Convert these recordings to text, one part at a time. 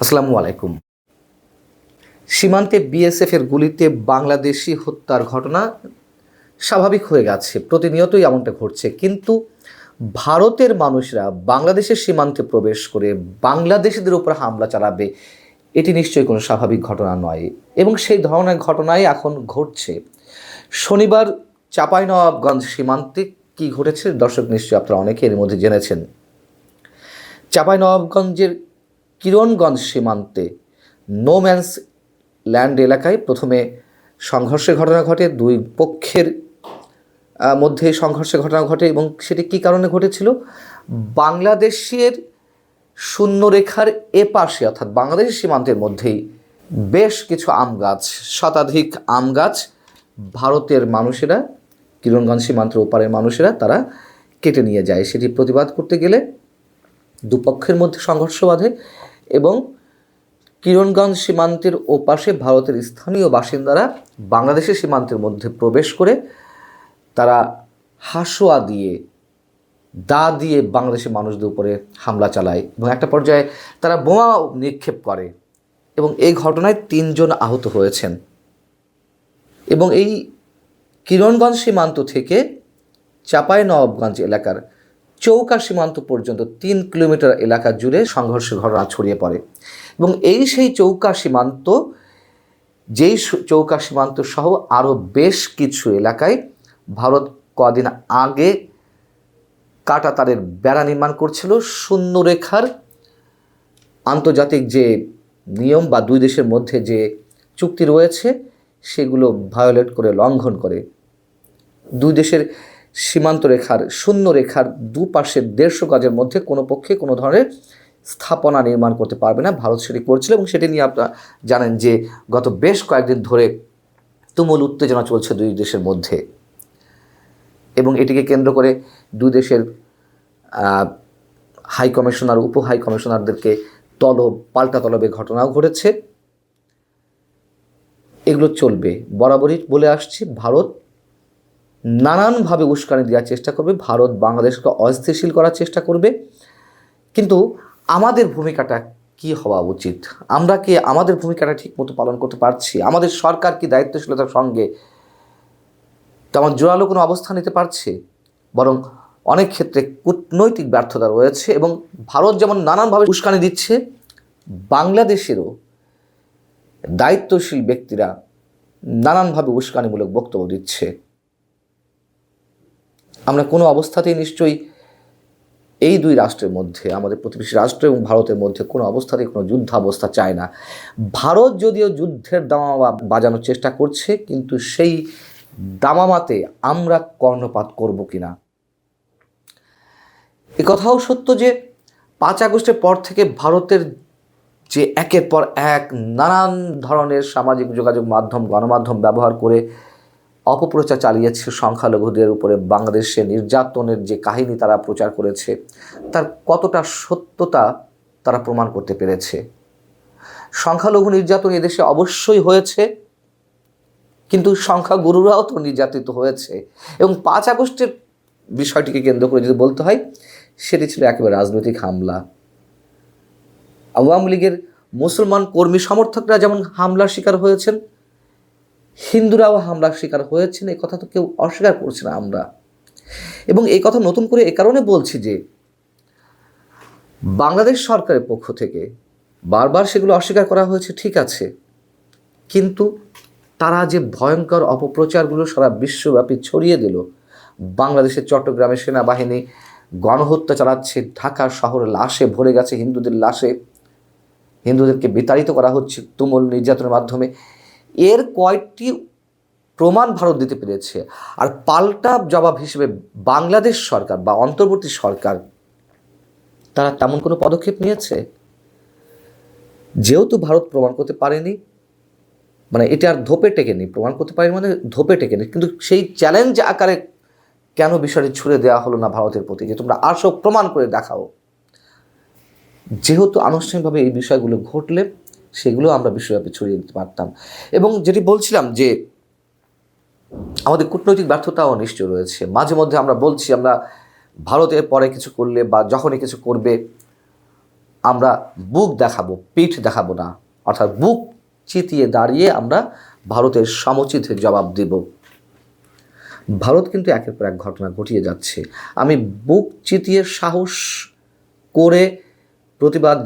আসসালামু আলাইকুম। সীমান্তে বিএসএফ এর গুলিতে বাংলাদেশি হত্যার ঘটনা স্বাভাবিক হয়ে গেছে, প্রতিনিয়তই এমনটা ঘটছে। কিন্তু ভারতের মানুষরা বাংলাদেশের সীমান্তে প্রবেশ করে বাংলাদেশিদের উপর হামলা চালাবে, এটি নিশ্চয়ই কোনো স্বাভাবিক ঘটনা নয়। এবং সেই ধরনের ঘটনাই এখন ঘটছে। শনিবার চাঁপাইনবাবগঞ্জ সীমান্তে কি ঘটেছে? দর্শক নিশ্চয়ই আপনারা অনেকে এর মধ্যে জেনেছেন। চাঁপাইনবাবগঞ্জের কিরণগঞ্জ সীমান্তে নো ম্যানস ল্যান্ড এলাকায় প্রথমে সংঘর্ষের ঘটনা ঘটে, দুই পক্ষের মধ্যে সংঘর্ষের ঘটনা ঘটে এবং সেটি কী কারণে ঘটেছিল? বাংলাদেশের শূন্যরেখার এপাশে অর্থাৎ বাংলাদেশ সীমান্তের মধ্যেই বেশ কিছু আম গাছ, শতাধিক আম গাছ ভারতের মানুষেরা, কিরণগঞ্জ সীমান্তের ওপারের মানুষেরা তারা কেটে নিয়ে যায়। সেটি প্রতিবাদ করতে গেলে দুপক্ষের মধ্যে সংঘর্ষ বাধে। এবং কিরণগঞ্জ সীমান্তের ওপাশে ভারতের স্থানীয় বাসিন্দারা বাংলাদেশের সীমান্তের মধ্যে প্রবেশ করে তারা হাসোয়া দিয়ে, দা দিয়ে বাংলাদেশের মানুষদের উপরে হামলা চালায় এবং একটা পর্যায়ে তারা বোমা নিক্ষেপ করে এবং এই ঘটনায় তিনজন আহত হয়েছেন। এবং এই কিরণগঞ্জ সীমান্ত থেকে চাপাই নবাবগঞ্জ এলাকার চৌকা সীমান্ত পর্যন্ত তিন কিলোমিটার এলাকা জুড়ে সংঘর্ষের ঘটনা ছড়িয়ে পড়ে। এবং এই সেই চৌকা সীমান্ত, যেই চৌকা সীমান্ত সহ আরও বেশ কিছু এলাকায় ভারত কদিন আগে কাটা তারের বেড়া নির্মাণ করছিল। শূন্যরেখার আন্তর্জাতিক যে নিয়ম বা দুই দেশের মধ্যে যে চুক্তি রয়েছে, সেগুলো ভায়োলেট করে লঙ্ঘন করে। দুই দেশের সীমান্ত রেখার, শূন্য রেখার দুপাশের দেড়শো গজের মধ্যে কোনো পক্ষে কোনো ধরনের স্থাপনা নির্মাণ করতে পারবে না। ভারত সেটি করছিল এবং সেটি নিয়ে আপনারা জানেন যে গত বেশ কয়েকদিন ধরে তুমুল উত্তেজনা চলছে দুই দেশের মধ্যে এবং এটিকে কেন্দ্র করে দুই দেশের হাই কমিশনার, উপ হাই কমিশনারদেরকে তলব পাল্টা তলবের ঘটনাও ঘটেছে। এগুলো চলবে। বরাবরই বলে আসছি, ভারত নানানভাবে উস্কানি দেওয়ার চেষ্টা করবে। ভারত বাংলাদেশকে অস্থিতিশীল করার চেষ্টা করবে। কিন্তু আমাদের ভূমিকাটা কি হওয়া উচিত? আমরা কি আমাদের ভূমিকাটা ঠিকমতো পালন করতে পারছি? আমাদের সরকার কি দায়িত্বশীলতার সঙ্গে তেমন জোরালো কোনো অবস্থান নিতে পারছে? বরং অনেক ক্ষেত্রে কূটনৈতিক ব্যর্থতা রয়েছে এবং ভারত যেমন নানানভাবে উস্কানি দিচ্ছে, বাংলাদেশেরও দায়িত্বশীল ব্যক্তিরা নানানভাবে উস্কানিমূলক বক্তব্য দিচ্ছে। আমরা কোনো অবস্থাতেই নিশ্চয়ই এই দুই রাষ্ট্রের মধ্যে, আমাদের প্রতিবেশী রাষ্ট্র এবং ভারতের মধ্যে কোনো অবস্থাতেই কোনো যুদ্ধাবস্থা চায় না। ভারত যদিও যুদ্ধের দামা বা- বাজানোর চেষ্টা করছে, কিন্তু সেই দামামাতে আমরা কর্ণপাত করব কিনা? এ কথাও সত্য যে পাঁচ আগস্টের পর থেকে ভারতের যে একের পর এক নানান ধরনের সামাজিক যোগাযোগ মাধ্যম, গণমাধ্যম ব্যবহার করে অপপ্রচার চালিয়েছে সংখ্যালঘুদের উপরে বাংলাদেশে নির্যাতনের যে কাহিনী তারা প্রচার করেছে, তার কতটা সত্যতা তারা প্রমাণ করতে পেরেছে? সংখ্যালঘু নির্যাতন এদেশে অবশ্যই হয়েছে, কিন্তু সংখ্যাগুরুরাও তো নির্যাতিত হয়েছে। এবং পাঁচ আগস্টের বিষয়টিকে কেন্দ্র করে যদি বলতে হয়, সেটি ছিল একেবারে রাজনৈতিক হামলা। আওয়ামী লীগের মুসলমান কর্মী সমর্থকরা যেমন হামলার শিকার হয়েছেন হিন্দুরাও হামলার শিকার হয়েছেন, এই কথা তো কেউ অস্বীকার করছে না আমরা। এবং এই কথা নতুন করে এ কারণে বলছি যে, বাংলাদেশ সরকারের পক্ষ থেকে বারবার সেগুলো অস্বীকার করা হয়েছে, ঠিক আছে। কিন্তু তারা যে ভয়ঙ্কর অপপ্রচারগুলো সারা বিশ্বব্যাপী ছড়িয়ে দিল, বাংলাদেশের চট্টগ্রামের সেনাবাহিনী গণহত্যা চালাচ্ছে ঢাকা শহর লাশে ভরে গেছে, হিন্দুদের লাশে। হিন্দুদেরকে বিতাড়িত করা হচ্ছে, তুমুল নির্যাতনের মাধ্যমে। এর কয়েকটি প্রমাণ ভারত দিতে পেরেছে। আর পাল্টা জবাব হিসেবে বাংলাদেশ সরকার বা অন্তর্বর্তী সরকার, তারা তেমন কোনো পদক্ষেপ নিয়েছে? যেহেতু ভারত প্রমাণ করতে পারেনি মানে এটা আর ধোপে টেকেনি, প্রমাণ করতে পারেনি মানে ধোপে টেকেনি। কিন্তু সেই চ্যালেঞ্জ আকারে কেন বিষয়টি ছুড়ে দেওয়া হলো না ভারতের প্রতি? যে তোমরা আসো, প্রমাণ করে দেখাও। যেহেতু আনুষ্ঠানিকভাবে এই বিষয়গুলো ঘটলে সেগুলো আমরা বিশ্বব্যাপী ছড়িয়ে দিতে পারতাম। এবং যেটি বলছিলাম যে, আমাদের কূটনৈতিক ব্যর্থতাও নিশ্চয় রয়েছে। মাঝে মধ্যে আমরা বলছি, আমরা ভারতের পরে কিছু করলে বা যখনই কিছু করবে, আমরা বুক দেখাবো, পিঠ দেখাবো না। অর্থাৎ বুক চিতিয়ে দাঁড়িয়ে আমরা ভারতের সমুচিত জবাব দেব। ভারত কিন্তু একের পর এক ঘটনা ঘটিয়ে যাচ্ছে। আমি বুক চিতিয়ে সাহস করে প্রতিবাদ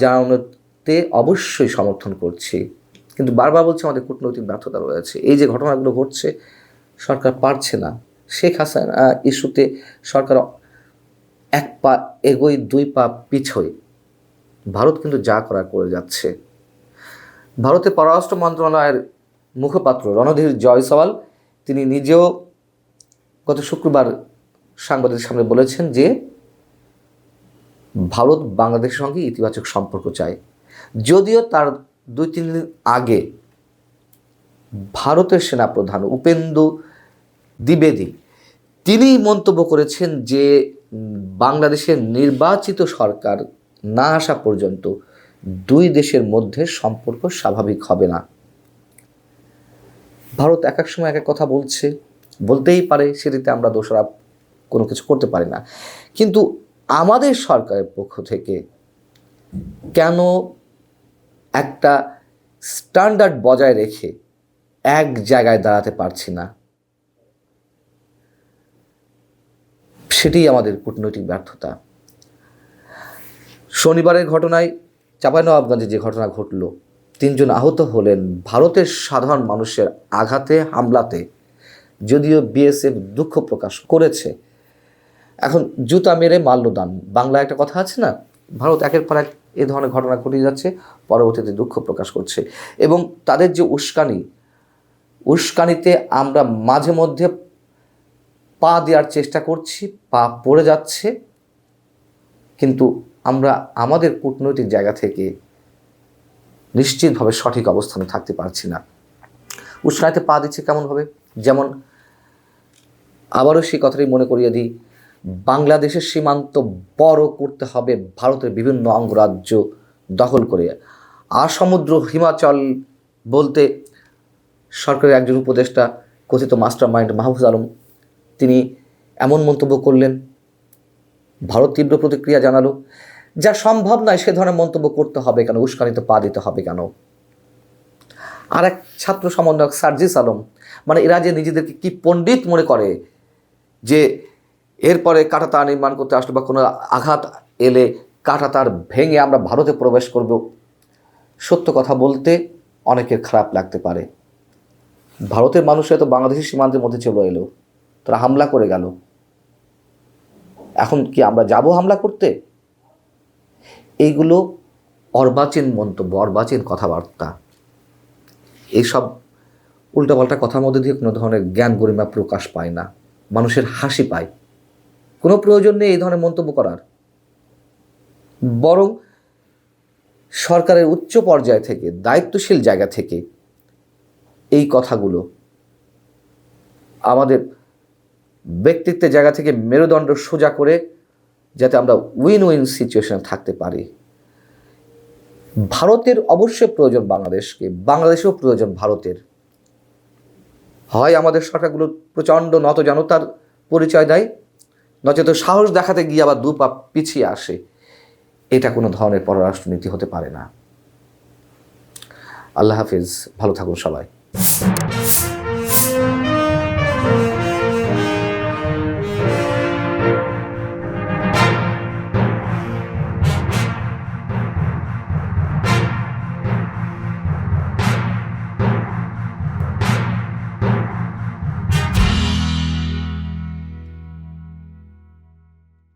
জানানোতে অবশ্যই সমর্থন করছি। কিন্তু বারবার বলছে আমাদের কূটনৈতিক ব্যর্থতা রয়েছে। এই যে ঘটনাগুলো ঘটছে, সরকার পারছে না। শেখ হাসিনা ইস্যুতে সরকার এক পা এগোই দুই পা পিছই ভারত কিন্তু যা করার করে যাচ্ছে। ভারতের পররাষ্ট্র মন্ত্রণালয়ের মুখপাত্র রণধীর জয়সওয়াল, তিনি নিজেও গত শুক্রবার সাংবাদিকদের সামনে বলেছেন যে, ভারত বাংলাদেশের সঙ্গে ইতিবাচক সম্পর্ক চায়। যদিও তার দুই, তিন দিন আগে ভারতের সেনাপ্রধান উপেন্দু দ্বিবেদী তিনি মন্তব্য করেছেন যে বাংলাদেশের নির্বাচিত সরকার না আসা পর্যন্ত দুই দেশের মধ্যে সম্পর্ক স্বাভাবিক হবে না। ভারত এক এক সময় এক এক কথা বলছে, বলতেই পারে সেটিতে আমরা দোষরা কোনো কিছু করতে পারি না। কিন্তু আমাদের সরকারের পক্ষ থেকে কেন একটা স্ট্যান্ডার্ড বজায় রেখে এক জায়গায় দাঁড়াতে পারছি না। সেটাই আমাদের কূটনৈতিক ব্যর্থতা। শনিবারের ঘটনায় চাঁপাইনবাবগঞ্জে যে ঘটনা ঘটল, তিনজন আহত হলেন ভারতের সাধারণ মানুষের আঘাতে, হামলাতে, যদিও বিএসএফ দুঃখ প্রকাশ করেছে। এখন জুতা মেরে মাল্যদান বাংলা একটা কথা আছে না? ভারত একের পর এক এ ধরনের ঘটনা ঘটিয়ে যাচ্ছে, পরবর্তীতে দুঃখ প্রকাশ করছে। এবং তাদের যে উস্কানি, উস্কানিতে আমরা মাঝে মধ্যে পা দেওয়ার চেষ্টা করছি, পা পড়ে যাচ্ছে, কিন্তু আমরা আমাদের কূটনৈতিক জায়গা থেকে নিশ্চিতভাবে সঠিক অবস্থানে থাকতে পারছি না। উস্কানিতে পা দিচ্ছে কেমনভাবে? যেমন, আবারও সেই কথাটি মনে করিয়ে দিই বাংলাদেশের সীমান্ত বড় করতে হবে ভারতের বিভিন্ন অঙ্গরাজ্য দখল করে। আর সমুদ্র, হিমাচল বলতে সরকারের একজন উপদেষ্টা, কথিত মাস্টার মাইন্ড মাহফুজ আলম, তিনি এমন মন্তব্য করলেন, ভারত তীব্র প্রতিক্রিয়া জানালো, যা সম্ভব নয় সে ধরনের মন্তব্য করতে হবে কেন, উস্কানিতে পা দিতে হবে কেন? আর এক ছাত্র সমন্বয়ক সার্জিস আলম মানে এরা যে নিজেদেরকে কি পণ্ডিত মনে করে যে এরপরে কাঁটাতার নির্মাণ করতে আসলো বা কোনো আঘাত এলে কাঁটাতার ভেঙে আমরা ভারতে প্রবেশ করব। সত্য কথা বলতে অনেকের খারাপ লাগতে পারে। ভারতের মানুষ হয়তো বাংলাদেশের সীমান্তের মধ্যে চলে এলো, তারা হামলা করে গেল। এখন কি আমরা যাব হামলা করতে? এইগুলো অর্বাচীন মন্তব্য, অর্বাচীন কথাবার্তা। এইসব উল্টাপাল্টা কথার মধ্যে দিয়ে কোনো ধরনের জ্ঞান গরিমা প্রকাশ পায় না। মানুষের হাসি পায়। কোনো প্রয়োজন নেই এই ধরনের মন্তব্য করার। বরং সরকারের উচ্চ পর্যায় থেকে, দায়িত্বশীল জায়গা থেকে এই কথাগুলো আমাদের ব্যক্তিত্বের জায়গা থেকে মেরুদণ্ড সোজা করে যাতে আমরা উইন উইন সিচুয়েশনে থাকতে পারি। ভারতের অবশ্যই প্রয়োজন বাংলাদেশকে, বাংলাদেশেও প্রয়োজন ভারতের। হয় আমাদের সরকারগুলো প্রচণ্ড নতজনতার পরিচয় দেয় নচেত সাহস দেখাতে গিয়ে আবার দু পা পিছিয়ে আসে। এটা কোনো ধরনের পররাষ্ট্রনীতি হতে পারে না। আল্লাহ হাফিজ, ভালো থাকুন সবাই।